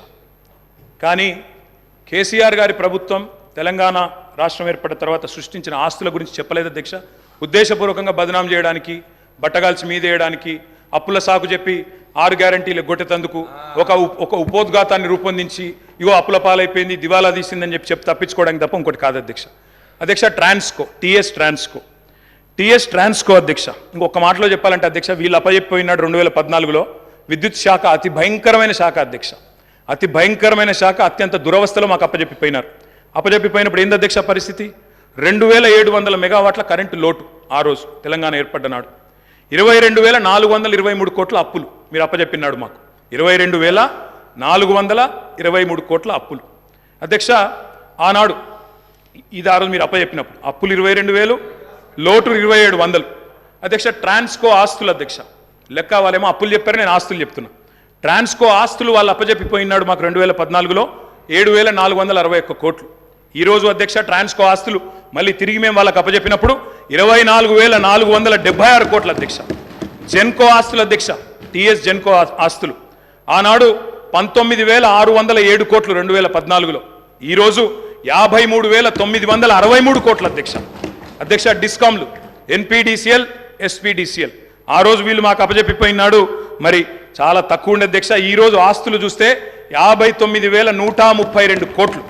కానీ కేసీఆర్ గారి ప్రభుత్వం తెలంగాణ రాష్ట్రం ఏర్పడిన తర్వాత సృష్టించిన ఆస్తుల గురించి చెప్పలేదు అధ్యక్ష. ఉద్దేశపూర్వకంగా బదనాం చేయడానికి బట్టగాల్చి మీదేయడానికి అప్పుల సాకు చెప్పి ఆరు గ్యారంటీలు గొట్టెతందుకు ఒక ఉప్- ఒక ఉపోద్ఘాతాన్ని రూపొందించి ఇగో అప్పుల పాలైపోయింది దివాలా తీసిందని చెప్పి చెప్పి తప్పించుకోవడానికి తప్ప ఇంకోటి కాదు అధ్యక్ష. అధ్యక్ష Transco TS Transco. TS Transco అధ్యక్ష. ఇంకొక మాటలో చెప్పాలంటే అధ్యక్ష వీళ్ళు అప్పచెప్పిపోయినాడు రెండు వేల పద్నాలుగులో. విద్యుత్ శాఖ అతి భయంకరమైన శాఖ అధ్యక్ష. అతి భయంకరమైన శాఖ అత్యంత దురవస్థలో మాకు అప్పచెప్పిపోయినారు అప్పచెప్పిపోయినప్పుడు ఏంది అధ్యక్ష పరిస్థితి? రెండు వేల ఏడు వందల మెగావాట్ల కరెంటు లోటు ఆ రోజు తెలంగాణ ఏర్పడ్డ నాడు. ఇరవై రెండు వేల నాలుగు వందల ఇరవై మూడు కోట్ల అప్పులు మీరు అప్పచెప్పినాడు మాకు. ఇరవై రెండు వేల నాలుగు వందల ఇరవై మూడు కోట్ల అప్పులు. అధ్యక్ష ఆనాడు ఇది ఆ మీరు అప్పచెప్పినప్పుడు అప్పులు ఇరవై రెండు వేలు లోటు ఇరవై ఏడు వందలు. అధ్యక్ష ట్రాన్స్కో ఆస్తులు అధ్యక్ష. లెక్క వాళ్ళేమో అప్పులు చెప్పారు నేను ఆస్తులు చెప్తున్నా. ట్రాన్స్కో ఆస్తులు వాళ్ళు అప్పచెప్పిపోయినాడు మాకు రెండు వేల పద్నాలుగులో ఏడు వేల నాలుగు వందల అరవై ఒక్క కోట్లు. ఈరోజు అధ్యక్ష ట్రాన్స్కో ఆస్తులు మళ్ళీ తిరిగి మేము వాళ్ళకి అప్పచెప్పినప్పుడు ఇరవై నాలుగు వేల నాలుగు వందల డెబ్బై ఆరు కోట్ల అధ్యక్ష. జెన్కో ఆస్తుల అధ్యక్ష టిఎస్ జెన్కో ఆస్తులు. ఆనాడు పంతొమ్మిది వేల ఆరు వందల ఏడు కోట్లు రెండు వేల పద్నాలుగులో. ఈరోజు యాభై మూడు వేల తొమ్మిది వందల అరవై మూడు కోట్ల అధ్యక్ష. అధ్యక్ష డిస్కామ్లు ఎన్పిడిసిఎల్ ఎస్పిడిసిఎల్. ఆ రోజు వీళ్ళు మాకు అపజెప్పిపోయినాడు మరి చాలా తక్కువ ఉండే అధ్యక్ష. ఈరోజు ఆస్తులు చూస్తే యాభై తొమ్మిది వేల నూట ముప్పై రెండు కోట్లు.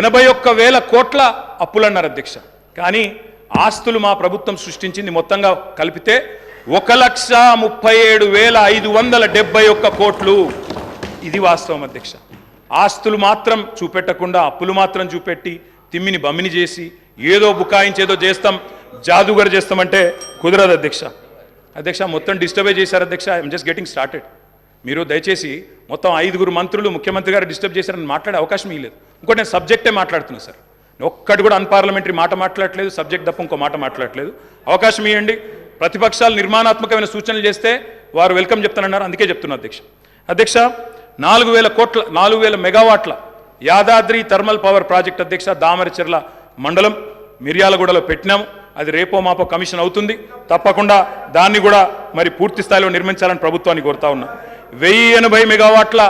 ఎనభై ఒక్క వేల కోట్ల అప్పులన్నారు అధ్యక్ష. కానీ ఆస్తులు మా ప్రభుత్వం సృష్టించింది మొత్తంగా కలిపితే ఒక లక్ష ముప్పై ఏడు వేల ఐదు వందల డెబ్బై ఒక్క కోట్లు. ఇది వాస్తవం అధ్యక్ష. ఆస్తులు మాత్రం చూపెట్టకుండా అప్పులు మాత్రం చూపెట్టి తిమ్మిని బమ్మిని చేసి ఏదో బుకాయించి ఏదో చేస్తాం జాదుగర్ చేస్తామంటే కుదరదు అధ్యక్ష. అధ్యక్ష మొత్తం డిస్టర్బే చేశారు అధ్యక్ష. ఐఎమ్ జస్ట్ గెటింగ్ స్టార్టెడ్ మీరు దయచేసి మొత్తం ఐదుగురు మంత్రులు ముఖ్యమంత్రి గారు డిస్టర్బ్ చేశారని మాట్లాడే అవకాశం ఇవ్వలేదు ఇంకోటి నేను సబ్జెక్టే మాట్లాడుతున్నా సార్. ఒక్కటి కూడా అన్పార్లమెంటరీ మాట మాట్లాడట్లేదు సబ్జెక్ట్ తప్ప ఇంకో మాట మాట్లాడలేదు అవకాశం ఇవ్వండి. ప్రతిపక్షాలు నిర్మాణాత్మకమైన సూచనలు చేస్తే వారు వెల్కమ్ చెప్తానన్నారు అందుకే చెప్తున్నా అధ్యక్ష. అధ్యక్ష నాలుగు వేల కోట్ల నాలుగు వేల మెగావాట్ల యాదాద్రి థర్మల్ పవర్ ప్రాజెక్ట్ అధ్యక్ష దామరచెర్ల మండలం మిర్యాలగూడలో పెట్టినాము. అది రేపో మాపో కమిషన్ అవుతుంది. తప్పకుండా దాన్ని కూడా మరి పూర్తి స్థాయిలో నిర్మించాలని ప్రభుత్వాన్ని కోరుతా ఉన్నా. వెయ్యి ఎనభై మెగావాట్ల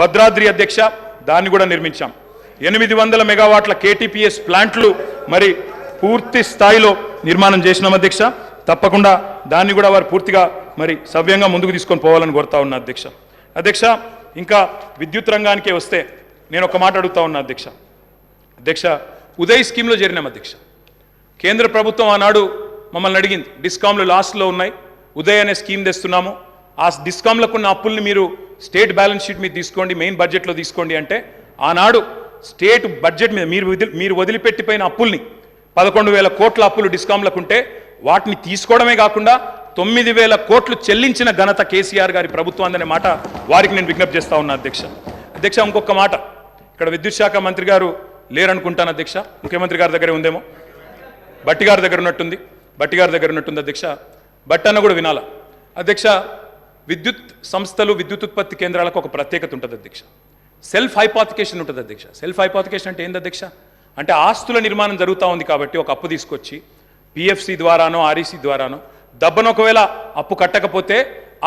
భద్రాద్రి అధ్యక్ష దాన్ని కూడా నిర్మించాం. ఎనిమిది వందల మెగావాట్ల కేటీపీఎస్ ప్లాంట్లు మరి పూర్తి స్థాయిలో నిర్మాణం చేసినాం అధ్యక్ష. తప్పకుండా దాన్ని కూడా వారు పూర్తిగా మరి సవ్యంగా ముందుకు తీసుకొని పోవాలని కోరుతా ఉన్నా అధ్యక్ష. అధ్యక్ష ఇంకా విద్యుత్ రంగానికే వస్తే నేను ఒక మాట అడుగుతా ఉన్నా అధ్యక్ష. అధ్యక్ష ఉదయ్ స్కీమ్లో చేరినాం అధ్యక్ష. కేంద్ర ప్రభుత్వం ఆనాడు మమ్మల్ని అడిగింది డిస్కామ్లు లాస్ట్లో ఉన్నాయి ఉదయ్ అనే స్కీమ్ తెస్తున్నాము. ఆ డిస్కామ్లకు ఉన్న అప్పుల్ని మీరు స్టేట్ బ్యాలెన్స్ షీట్ మీద తీసుకోండి మెయిన్ బడ్జెట్లో తీసుకోండి అంటే ఆనాడు స్టేట్ బడ్జెట్ మీద మీరు వదిలి మీరు వదిలిపెట్టిపోయిన అప్పుల్ని పదకొండు వేల కోట్ల అప్పులు డిస్కామ్లకు ఉంటే వాటిని తీసుకోవడమే కాకుండా తొమ్మిది వేల కోట్లు చెల్లించిన ఘనత కేసీఆర్ గారి ప్రభుత్వం అనే మాట వారికి నేను విజ్ఞప్తి చేస్తా ఉన్నా అధ్యక్ష. అధ్యక్ష ఇంకొక మాట. ఇక్కడ విద్యుత్ శాఖ మంత్రి గారు లేరనుకుంటాను అధ్యక్ష. ముఖ్యమంత్రి గారి దగ్గరే ఉందేమో? బట్టి గారి దగ్గర ఉన్నట్టుంది. బట్టి గారి దగ్గర ఉన్నట్టుంది అధ్యక్ష. బట్ అన్న కూడా వినాల? అధ్యక్ష విద్యుత్ సంస్థలు విద్యుత్ ఉత్పత్తి కేంద్రాలకు ఒక ప్రత్యేకత ఉంటుంది అధ్యక్ష. సెల్ఫ్ హైపాతికేషన్ ఉంటుంది అధ్యక్ష. సెల్ఫ్ హైపాతికేషన్ అంటే ఏంది అధ్యక్ష? అంటే ఆస్తుల నిర్మాణం జరుగుతూ ఉంది కాబట్టి ఒక అప్పు తీసుకొచ్చి పిఎఫ్సి ద్వారానో ఆర్ఈసీ ద్వారానో దబ్బను ఒకవేళ అప్పు కట్టకపోతే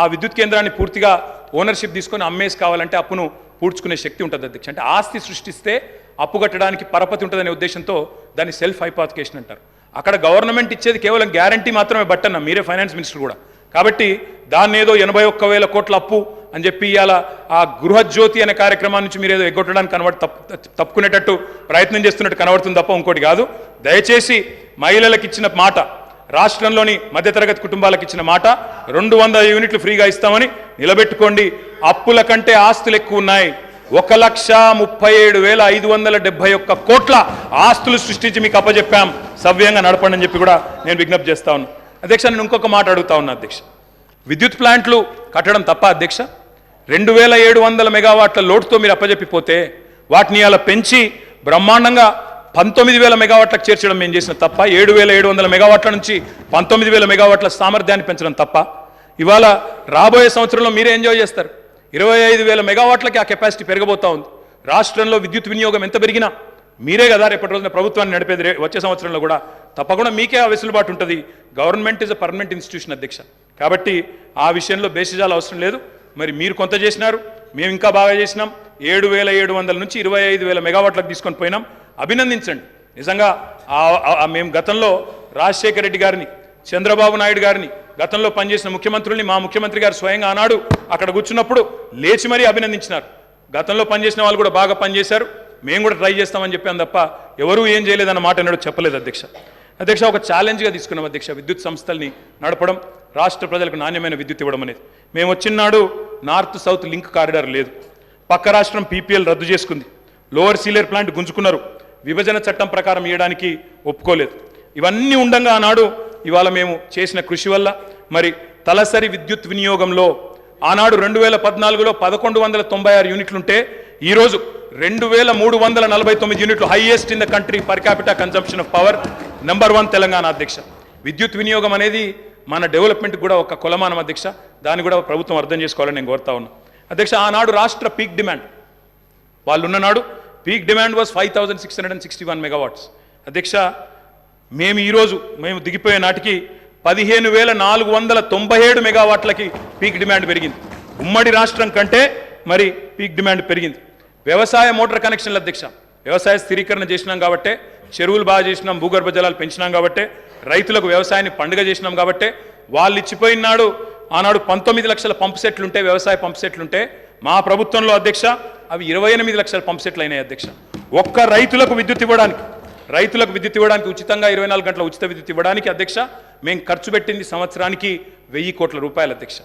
ఆ విద్యుత్ కేంద్రాన్ని పూర్తిగా ఓనర్షిప్ తీసుకొని అమ్మేసి కావాలంటే అప్పును పూడ్చుకునే శక్తి ఉంటుంది అధ్యక్ష. అంటే ఆస్తి సృష్టిస్తే అప్పు కట్టడానికి పరపతి ఉంటుందనే ఉద్దేశంతో దాన్ని సెల్ఫ్ హైపాతికేషన్ అంటారు. అక్కడ గవర్నమెంట్ ఇచ్చేది కేవలం గ్యారంటీ మాత్రమే బట్టన్న మీరే ఫైనాన్స్ మినిస్టర్ కూడా. కాబట్టి దాన్ని ఏదో ఎనభై ఒక్క వేల కోట్ల అప్పు అని చెప్పి ఇవాళ ఆ గృహజ్యోతి అనే కార్యక్రమం నుంచి మీరు ఏదో ఎగ్గొట్టడానికి కనబడి తప్పు తప్పుకునేటట్టు ప్రయత్నం చేస్తున్నట్టు కనబడుతుంది తప్ప ఇంకోటి కాదు. దయచేసి మహిళలకు ఇచ్చిన మాట రాష్ట్రంలోని మధ్యతరగతి కుటుంబాలకు ఇచ్చిన మాట రెండు వందల యూనిట్లు ఫ్రీగా ఇస్తామని నిలబెట్టుకోండి. అప్పుల కంటే ఆస్తులు ఎక్కువ ఉన్నాయి. ఒక లక్ష ముప్పై ఏడు వేల ఐదు వందల డెబ్బై ఒక్క కోట్ల ఆస్తులు సృష్టించి మీకు అప్పజెప్పాం. సవ్యంగా నడపండి అని చెప్పి కూడా నేను విజ్ఞప్తి చేస్తా ఉన్నా. అధ్యక్ష నేను ఇంకొక మాట అడుగుతా ఉన్నా అధ్యక్ష. విద్యుత్ ప్లాంట్లు కట్టడం తప్ప అధ్యక్ష రెండు వేల ఏడు వందల మెగావాట్ల లోటుతో మీరు అప్పజెప్పిపోతే వాటిని అలా పెంచి బ్రహ్మాండంగా పంతొమ్మిది వేల మెగావాట్లకు చేర్చడం మేము చేసిన తప్ప ఏడు వేల ఏడు వందల మెగావాట్ల నుంచి పంతొమ్మిది వేల మెగావాట్ల సామర్థ్యాన్ని పెంచడం తప్ప ఇవాళ రాబోయే సంవత్సరంలో మీరే ఎంజాయ్ చేస్తారు. ఇరవై ఐదు వేల మెగావాట్లకి ఆ కెపాసిటీ పెరగబోతా ఉంది. రాష్ట్రంలో విద్యుత్ వినియోగం ఎంత పెరిగినా మీరే కదా రేపటి రోజున ప్రభుత్వాన్ని నడిపేది. వచ్చే సంవత్సరంలో కూడా తప్పకుండా మీకే ఆ వెసులుబాటు ఉంటుంది. Government is a permanent institution అధ్యక్ష. కాబట్టి ఆ విషయంలో బేసిజాలు అవసరం లేదు. మరి మీరు కొంత చేసినారు మేము ఇంకా బాగా చేసినాం. ఏడు వేల ఏడు వందల నుంచి ఇరవై ఐదు వేల మెగావాట్లకు తీసుకొని పోయినాం. అభినందించండి. నిజంగా మేము గతంలో రాజశేఖర రెడ్డి గారిని చంద్రబాబు నాయుడు గారిని గతంలో పనిచేసిన ముఖ్యమంత్రుల్ని మా ముఖ్యమంత్రి గారు స్వయంగా ఆనాడు అక్కడ కూర్చున్నప్పుడు లేచి మరీ అభినందించినారు. గతంలో పనిచేసిన వాళ్ళు కూడా బాగా పనిచేశారు. మేము కూడా ట్రై చేస్తామని చెప్పాం తప్ప ఎవరూ ఏం చేయలేదన్న మాట అన్నాడు చెప్పలేదు అధ్యక్ష. అధ్యక్ష ఒక ఛాలెంజ్గా తీసుకున్నాం అధ్యక్ష విద్యుత్ సంస్థల్ని నడపడం రాష్ట్ర ప్రజలకు నాణ్యమైన విద్యుత్ ఇవ్వడం అనేది. మేము వచ్చినాడు నార్త్ సౌత్ లింక్ కారిడార్ లేదు. పక్క రాష్ట్రం పీపీఎల్ రద్దు చేసుకుంది. లోవర్ సీలియర్ ప్లాంట్ గుంజుకున్నారు. విభజన చట్టం ప్రకారం ఇవ్వడానికి ఒప్పుకోలేదు. ఇవన్నీ ఉండంగా ఆనాడు ఇవాళ మేము చేసిన కృషి వల్ల మరి తలసరి విద్యుత్ వినియోగంలో ఆనాడు రెండు వేల పద్నాలుగులో పదకొండు వందల తొంభై ఆరు యూనిట్లుంటే ఈరోజు రెండు వేల మూడు వందల నలభై తొమ్మిది యూనిట్లు highest in the country per capital consumption of power number one Telangana అధ్యక్ష. విద్యుత్ వినియోగం అనేది మన డెవలప్మెంట్ కూడా ఒక కులమానం అధ్యక్ష. దాన్ని కూడా ప్రభుత్వం అర్థం చేసుకోవాలని నేను కోరుతా ఉన్నా. అధ్యక్ష ఆనాడు రాష్ట్ర పీక్ డిమాండ్. వాళ్ళు ఉన్ననాడు peak demand was five thousand six hundred and sixty one megawatts. అధ్యక్ష మేము ఈరోజు మేము దిగిపోయే నాటికి పదిహేను వేల నాలుగు వందల తొంభై ఏడు మెగావాట్లకి పీక్ డిమాండ్ పెరిగింది. ఉమ్మడి రాష్ట్రం కంటే మరి పీక్ డిమాండ్ పెరిగింది. వ్యవసాయ మోటార్ కనెక్షన్ల అధ్యక్ష వ్యవసాయ స్థిరీకరణ చేసినాం కాబట్టే చెరువులు బాగా చేసినాం భూగర్భ జలాలు పెంచినాం కాబట్టే రైతులకు వ్యవసాయాన్ని పండుగ చేసినాం కాబట్టే వాళ్ళు ఇచ్చిపోయినాడు ఆనాడు పంతొమ్మిది లక్షల పంప్ సెట్లుంటే వ్యవసాయ పంప్ సెట్లుంటే మా ప్రభుత్వంలో అధ్యక్ష అవి ఇరవై ఎనిమిది లక్షల పంప్ సెట్లు అయినాయి అధ్యక్ష. ఒక్క రైతులకు విద్యుత్ ఇవ్వడానికి రైతులకు విద్యుత్ ఇవ్వడానికి ఉచితంగా ఇరవై నాలుగు గంటల ఉచిత విద్యుత్ ఇవ్వడానికి అధ్యక్ష మేము ఖర్చు పెట్టింది సంవత్సరానికి వెయ్యి కోట్ల రూపాయలు అధ్యక్ష.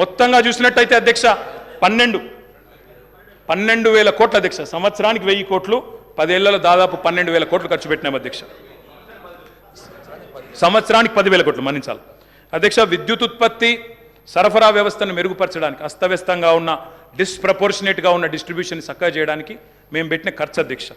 మొత్తంగా చూసినట్టయితే అధ్యక్ష పన్నెండు పన్నెండు వేల కోట్ల అధ్యక్ష. సంవత్సరానికి వెయ్యి కోట్లు పదేళ్ళలో దాదాపు పన్నెండు వేల కోట్లు ఖర్చు పెట్టినాం అధ్యక్ష. సంవత్సరానికి పదివేల కోట్లు మన్నించాలి. అధ్యక్ష విద్యుత్ ఉత్పత్తి సరఫరా వ్యవస్థను మెరుగుపరచడానికి అస్తవ్యస్తంగా ఉన్న డిస్ప్రపోర్షనేట్గా ఉన్న డిస్ట్రిబ్యూషన్ చక్కగా చేయడానికి మేము పెట్టిన ఖర్చు అధ్యక్ష.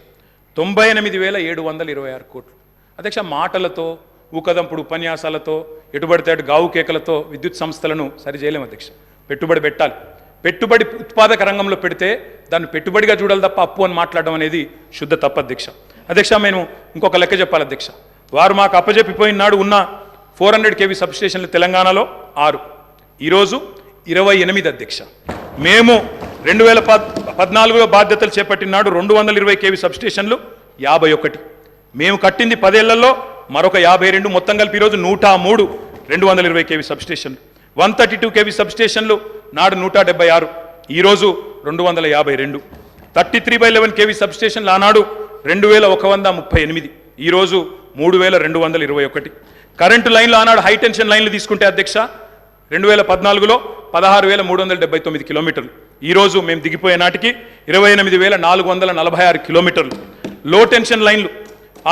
తొంభై ఎనిమిది వేల ఏడు వందల ఇరవై ఆరు కోట్లు. అధ్యక్ష మాటలతో ఊకదంపుడు ఉపన్యాసాలతో ఎటుబడితే గావు కేకలతో విద్యుత్ సంస్థలను సరి చేయలేము అధ్యక్ష. పెట్టుబడి పెట్టాలి. పెట్టుబడి ఉత్పాదక రంగంలో పెడితే దాన్ని పెట్టుబడిగా చూడాలి తప్ప అప్పు అని మాట్లాడడం అనేది శుద్ధ తప్ప అధ్యక్ష. అధ్యక్ష మేము ఇంకొక లెక్క చెప్పాలి అధ్యక్ష. వారు మాకు అప్పజెప్పిపోయిన నాడు ఉన్న ఫోర్ హండ్రెడ్ కేవీ సబ్స్టేషన్లు తెలంగాణలో ఆరు. ఈరోజు ఇరవై ఎనిమిది అధ్యక్ష. మేము రెండు వేల పద్ పద్నాలుగులో బాధ్యతలు చేపట్టినాడు రెండు వందల ఇరవై కేవీ సబ్స్టేషన్లు యాభై ఒకటి. మేము కట్టింది పదేళ్ళలో మరొక యాభై రెండు మొత్తం కలిపి ఈరోజు నూట మూడు రెండు వందల ఇరవై కేవీ సబ్స్టేషన్లు. వన్ థర్టీ టూ కేవీ సబ్స్టేషన్లు నాడు నూట డెబ్బై ఆరు. ఈరోజు రెండు వందల యాభై రెండు. Thirty three by eleven KV సబ్స్టేషన్లు ఆనాడు రెండు వేల ఒక వంద ముప్పై ఎనిమిది. ఈరోజు మూడు వేల రెండు వందల ఇరవై ఒకటి. కరెంటు లైన్లు ఆనాడు హైటెన్షన్ లైన్లు తీసుకుంటే అధ్యక్ష రెండు వేల పద్నాలుగులో పదహారు వేల మూడు వందల డెబ్బై తొమ్మిది కిలోమీటర్లు. ఈరోజు మేము దిగిపోయే నాటికి ఇరవై ఎనిమిది వేల నాలుగు వందల నలభై ఆరు కిలోమీటర్లు. లో టెన్షన్ లైన్లు.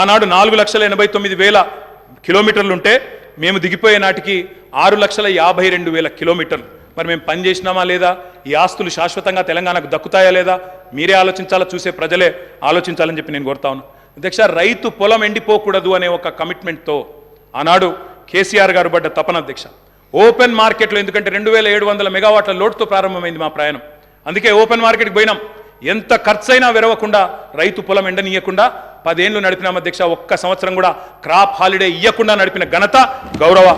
ఆనాడు నాలుగు లక్షల ఎనభై తొమ్మిది వేల కిలోమీటర్లు ఉంటే మేము దిగిపోయే నాటికి ఆరు లక్షల యాభై రెండు వేల కిలోమీటర్లు. మరి మేము పని చేసినామా లేదా? ఈ ఆస్తులు శాశ్వతంగా తెలంగాణకు దక్కుతాయా లేదా? మీరే ఆలోచించాలా? చూసే ప్రజలే ఆలోచించాలని చెప్పి నేను కోరుతా ఉన్నాను అధ్యక్ష రైతు పొలం ఎండిపోకూడదు అనే ఒక కమిట్మెంట్తో ఆనాడు కేసీఆర్ గారు పడ్డ తపన అధ్యక్ష. ఓపెన్ మార్కెట్లో ఎందుకంటే రెండు వేల ఏడు వందల మెగావాట్ల లోటుతో ప్రారంభమైంది మా ప్రయాణం. అందుకే ఓపెన్ మార్కెట్కి పోయినాం. ఎంత ఖర్చైనా విరవకుండా రైతు పొలం ఎండనీయకుండా పదేళ్ళు నడిపినాం అధ్యక్ష ఒక్క సంవత్సరం కూడా క్రాప్ హాలిడే ఇవ్వకుండా నడిపిన ఘనత గౌరవ